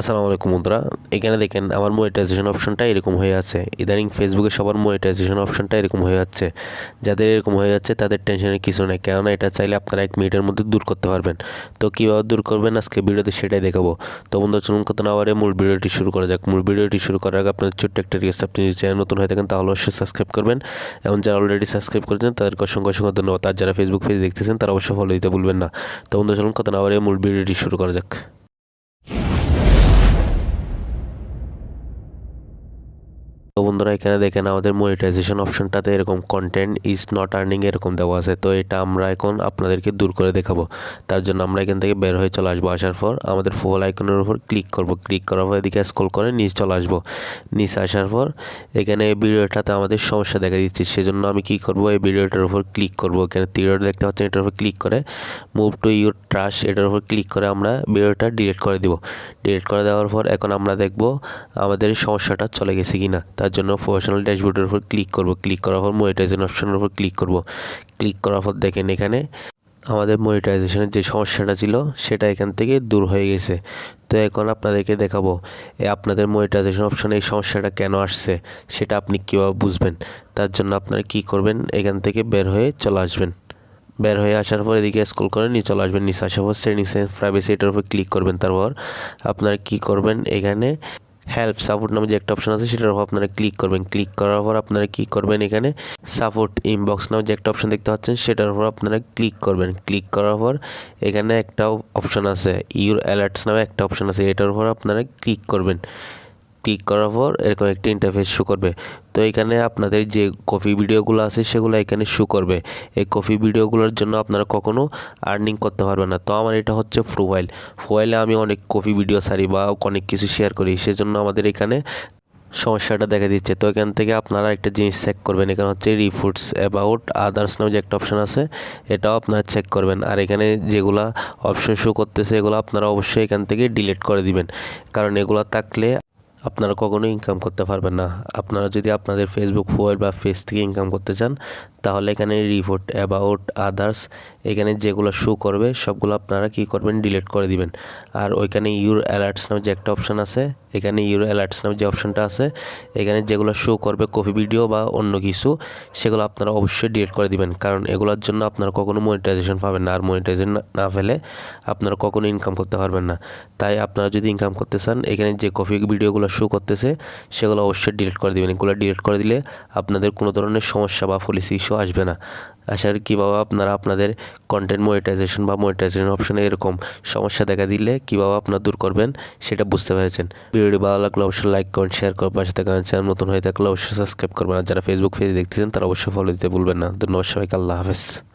আসসালামু আলাইকুম বন্ধুরা। এখানে দেখেন আমার মনিটাইজেশন অপশনটা এরকম হয়ে আছে। ইদানিং ফেসবুকে সবার মনিটাইজেশন অপশনটা এরকম হয়ে যাচ্ছে। যাদের এরকম হয়ে যাচ্ছে, তাদের টেনশনের কিছু নেই। কেননা এটা চাইলে আপনারা এক মিনিটের মধ্যে দূর করতে পারবেন। তো কীভাবে দূর করবেন? আজকে ভিডিওতে সেটাই দেখাবো। তো বন্ধু চলুন কত না আবারে মূল ভিডিওটি শুরু করা যাক। মূল ভিডিওটি শুরু করার আগে আপনাদের ছোট্ট একটা রিকোয়েস্ট আপনি যদি চ্যানেল নতুন হয়ে থাকেন, তাহলে অবশ্যই সাবস্ক্রাইব করবেন। এবং যারা অলরেডি সাবস্ক্রাইব করেছেন, তাদেরকে অসংখ্য অসংখ্য ধন্যবাদ। আর যারা ফেসবুক পেজ দেখতেছেন, তারা অবশ্যই ফলো দিতে ভুলবেন না। তো বন্ধু চলুন কত না আবারে মূল ভিডিওটি শুরু করা যাক। তো বন্ধুরা এখানে দেখেন আমাদের মনিটাইজেশন অপশনটাতে এরকম কন্টেন্ট ইজ নট আর্নিং এরকম দেওয়া আছে। তো এটা আমরা এখন আপনাদেরকে দূর করে দেখাবো। তার জন্য আমরা এখান থেকে বের হয়ে চলে আসব আসার পর আমাদের ফোল আইকনের উপর ক্লিক করব। ক্লিক করার পর এদিকে স্ক্রল করে নিচ চলে আসব। নিচ আসার পর এখানে এই ভিডিওটাতে আমাদের সমস্যা দেখা দিচ্ছে। সেজন্য আমি কি করব? এই ভিডিওটার উপর ক্লিক করব। এখানে তীরটা দেখতে পাচ্ছেন, এটার উপর ক্লিক করে মুভ টু ইউর ট্রাশ এটার উপর ক্লিক করে আমরা ভিডিওটা ডিলিট করে দিব। ডিলিট করে দেওয়ার পর এখন আমরা দেখব আমাদের সমস্যাটা চলে গেছে কিনা। তার জন্য প্রফেশনাল ড্যাশবোর্ডের উপর ক্লিক করব। ক্লিক করার পর মনিটাইজেশন অপশনের উপর ক্লিক করব। ক্লিক করার পর দেখেন এখানে আমাদের মনিটাইজেশনের যে সমস্যাটা ছিল, সেটা এখান থেকে দূর হয়ে গেছে। তো এখন আপনাদেরকে দেখাবো, এ আপনাদের মনিটাইজেশন অপশনে এই সমস্যাটা কেন আসছে, সেটা আপনি কীভাবে বুঝবেন? তার জন্য আপনারা কি করবেন, এখান থেকে বের হয়ে চলে আসবেন। বের হয়ে আসার পর এদিকে স্কুল করে নিয়ে চলে আসবেন। নিচে আসার পর সেটিংস প্রাইভেসি এটার উপর ক্লিক করবেন। তারপর আপনারা কি করবেন, এখানে হেল্প সাপোর্ট নামে যে একটা অপশন আছে, সেটার উপর আপনারা ক্লিক করবেন। ক্লিক করার পর আপনারা কি করবেন এখানে? সাপোর্ট ইনবক্স নামে যে একটা অপশন দেখতে পাচ্ছেন, সেটার উপর আপনারা ক্লিক করবেন। ক্লিক করার পর এখানে একটা অপশন আছে ইউর অ্যালার্টস নামে একটা অপশন আছে, এটার উপর আপনারা ক্লিক করবেন। ক্লিক করার পর এরকম একটি ইন্টারফেস শো করবে। তো এখানে আপনাদের যে কফি ভিডিওগুলো আছে, সেগুলো এখানে শো করবে। এই কফি ভিডিওগুলোর জন্য আপনারা কখনো আর্নিং করতে পারবেন না। তো আমার এটা হচ্ছে প্রোফাইল প্রোফাইলে আমি অনেক কফি ভিডিও সারি বা অনেক কিছু শেয়ার করি। সেজন্য আমাদের এখানে সমস্যাটা দেখা দিচ্ছে। তো এখান থেকে আপনারা একটা জিনিস চেক করবেন। এখানে হচ্ছে রিফুটস অ্যাবাউট আদার্স নামে যে একটা অপশান আছে, এটাও আপনারা চেক করবেন। আর এখানে যেগুলা অপশন শো করতেছে, এগুলো আপনারা অবশ্যই এখান থেকে ডিলিট করে দিবেন। কারণ এগুলো থাকলে আপনারা কখনোই ইনকাম করতে পারবেন না। আপনারা যদি আপনাদের ফেসবুক প্রোফাইল বা ফেস থেকে ইনকাম করতে চান, তাহলে এখানে রিপোর্ট অ্যাবাউট আদার্স এখানে যেগুলো শো করবে, সবগুলো আপনারা কি করবেন ডিলিট করে দিবেন। আর ওইখানে ইউর অ্যালার্টস নামে যে একটা অপশান আছে, এখানে ইউর অ্যালার্টস নামে যে অপশানটা আছে, এখানে যেগুলো শো করবে কফি ভিডিও বা অন্য কিছু, সেগুলো আপনারা অবশ্যই ডিলিট করে দিবেন। কারণ এগুলোর জন্য আপনারা কখনো মনিটাইজেশন পাবেন না। আর মনিটাইজেশন না ফেলে আপনারা কখনো ইনকাম করতে পারবেন না। তাই আপনারা যদি ইনকাম করতে চান, এখানে যে কফি ভিডিওগুলো শো করতেছে, সেগুলো অবশ্যই ডিলিট করে দিবেন। এগুলো ডিলিট করে দিলে আপনাদের কোনো ধরনের সমস্যা বা পলিসি ইস্যু আসবে না। আশা করি কীভাবে আপনারা আপনাদের কন্টেন্ট মনিটাইজেশন বা মনিটাইজেশন অপশানে এরকম সমস্যা দেখা দিলে কীভাবে আপনারা দূর করবেন, সেটা বুঝতে পেরেছেন। ভিডিওটি ভালো লাগলে অবশ্যই লাইক কমেন্ট শেয়ার করবেন পাশে থাকা চ্যানেল নতুন হয়ে থাকলে অবশ্যই সাবস্ক্রাইব করবেন। আর যারা ফেসবুক পেজে দেখতেছেন, তারা অবশ্যই ফলো দিতে ভুলবেন না। ধন্যবাদ সবাইকে, আল্লাহ হাফেজ।